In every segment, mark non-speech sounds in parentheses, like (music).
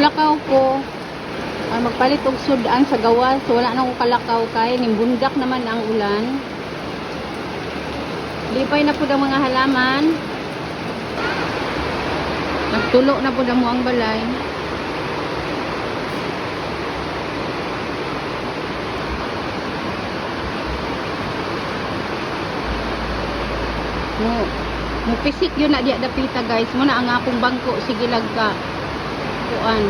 lakaw ko. Ah, magpalit og sudan sa gawas. So, wala na akong kalakaw kay nimbundak naman ang ulan. Lipay na po ang mga halaman. Nagtulo na po mo ang balay. Mo, mo pisik yun na diya dapita guys. Mo na ang akong bangko sige lag ka. Kuan.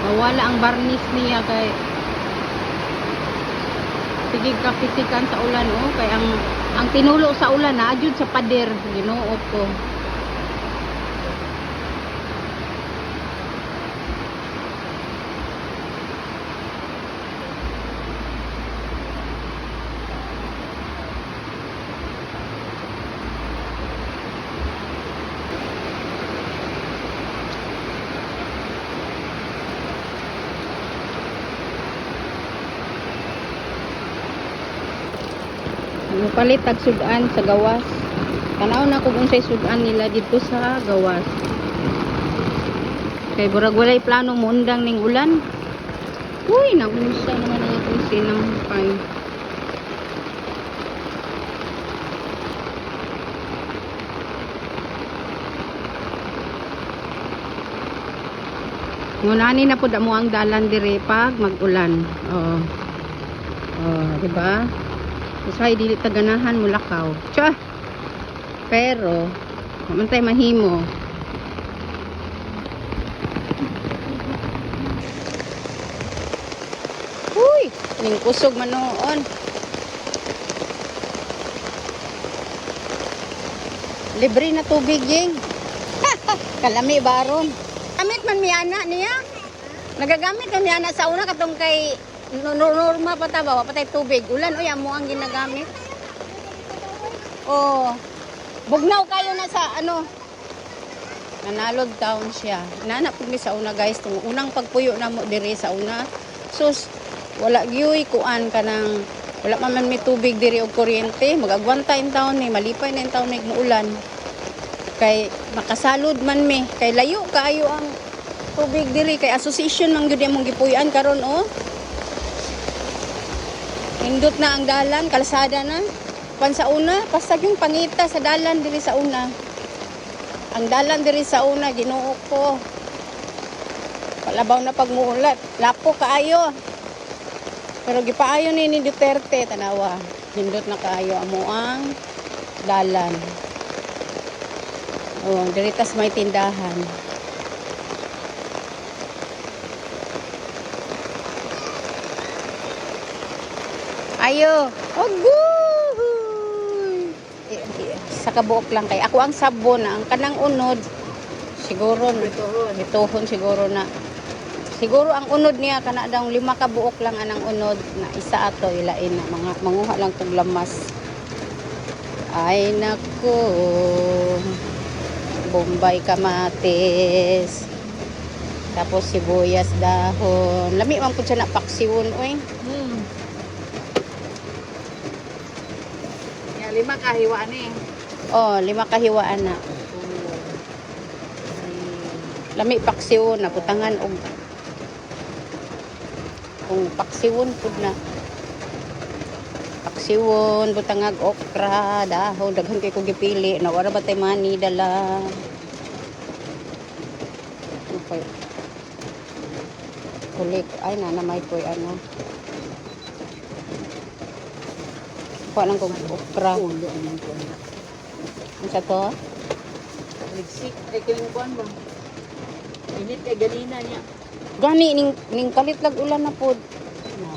Mawala ang barnis niya kay sige ka pisikan sa ulan oh kay ang ang tinulo sa ulan na adjud sa pader Ginoo ko. Mupalit tag sudan sa gawas. Tanaw na kung unsay sudan nila dito sa gawas. Kay burag walay plano mundang ning ulan. Uy, naunsa naman ang akong sinampay. Ngunani na po mo ang dalan dire pag mag-ulan. Oo. Oh, di ba? Usay dili ta ganahan mulakaw. Tsa. Pero naman mahimo. Uy, ning kusog manoon. Libre na tubig ying. (laughs) Kalami baron. Gamit man mi ana niya. Nagagamit man mi ana sa una katong kay no- no- norma pa ta ba patay tubig. Ulan oy amo ang ginagamit. Oh. Bugnaw kayo na sa ano. Nanalog town siya. Nana pud sa una guys tung unang pagpuyo na mo diri sa una. Sus wala gyuy kuan kanang wala man man mi tubig diri og kuryente. Magagwanta in town ni malipay na in town ni muulan. Kay makasalod man mi kay layo kaayo ang tubig diri kay association man gyud imong gipuy-an karon oh. Indot na ang dalan, kalsada na. Pan sa una, pasag yung pangita sa dalan diri sa una. Ang dalan diri sa una, ginuo ko. Palabaw na pagmuulat. Lapo kaayo. Pero gipaayo ni ni Duterte, tanawa. Hindot na kaayo amo ang dalan. Oh, diri tas may tindahan. Ayo. Agoy. Eh, eh, Sa kabuok lang kay ako ang sabon ang kanang unod. Siguro bituhon siguro na. Siguro ang unod niya kana daw lima ka buok lang anang unod na isa ato ilain na. Mga manguha lang tog lamas. Ay nako bombay kamatis. Tapos sibuyas dahon. Lami man pud siya na paksiwon oy Hmm. Lima kahiwa ni. oh lima kahiwaan na lami paksiwon na butangan og kung paksiwon pud na paksiwon butangag okra dahon daghan kay ko gipili na wala ba tay mani dala okay. kulik ay na na may koy ano kuha lang kong okra ano sa to Nagsik, ay kiling kuan ba? Init kay ganina niya. Gani ning ning kalit lag ulan na. Na.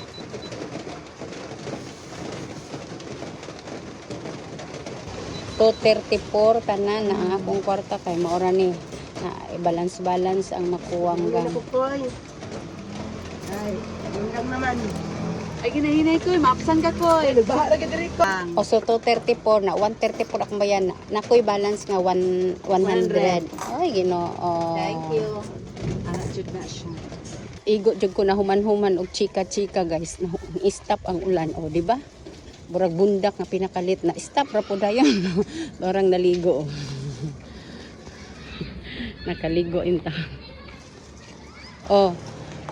To 34 tanan na ang akong kwarta kay maora ni na balance balance ang makuwang Ang gang. Ay, lang naman. Ay, ginahinay ko. Maapsan ka ko. Ay, nagbahala ka diri ko. O so to 34 na 134 akong bayan na nakoy balance nga 1 100. Ay Ginoo. Thank you. Ah, jud na siya. Igo jud ko na human-human og chika-chika guys. Na stop ang ulan o di ba? Burag bundak nga pinakalit na stop ra po dayon. Orang (laughs) naligo. (laughs) Nakaligo inta. Oh,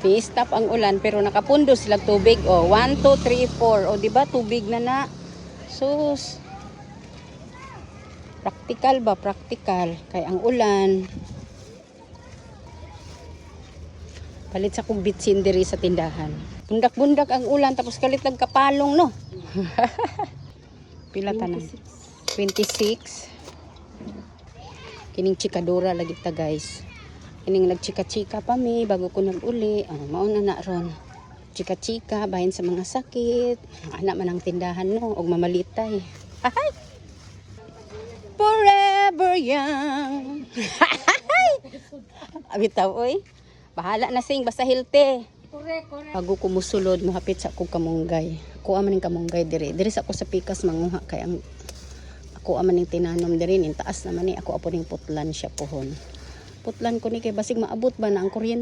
i-stop ang ulan pero nakapundo sila tubig. Oh, 1 2 3 4. Oh, di ba tubig na na? Sus. Praktikal ba? Praktikal. Kay ang ulan. Palit sa kong bitsin diri sa tindahan. Bundak-bundak ang ulan tapos kalit nagkapalong no. (laughs) Pila tanan? 26. Kining chikadura lagi ta guys. Kining nagchika-chika pa mi bago ko nag-uli. Oh, mao na ron. Chika-chika bahin sa mga sakit. Anak man ang tindahan no og mamalitay. Ay! Forever young. Abitaw oy. Bahala na sing basta healthy. Bago ko musulod, mahapit sa akong kamunggay. Ako aman ng kamunggay diri. Diri sa ako sa pikas manguha kay ang ako aman ng tinanom diri nin taas naman ni ako apo ning putlan siya pohon. Putlan ko ni kay basig maabot ba na ang kuryente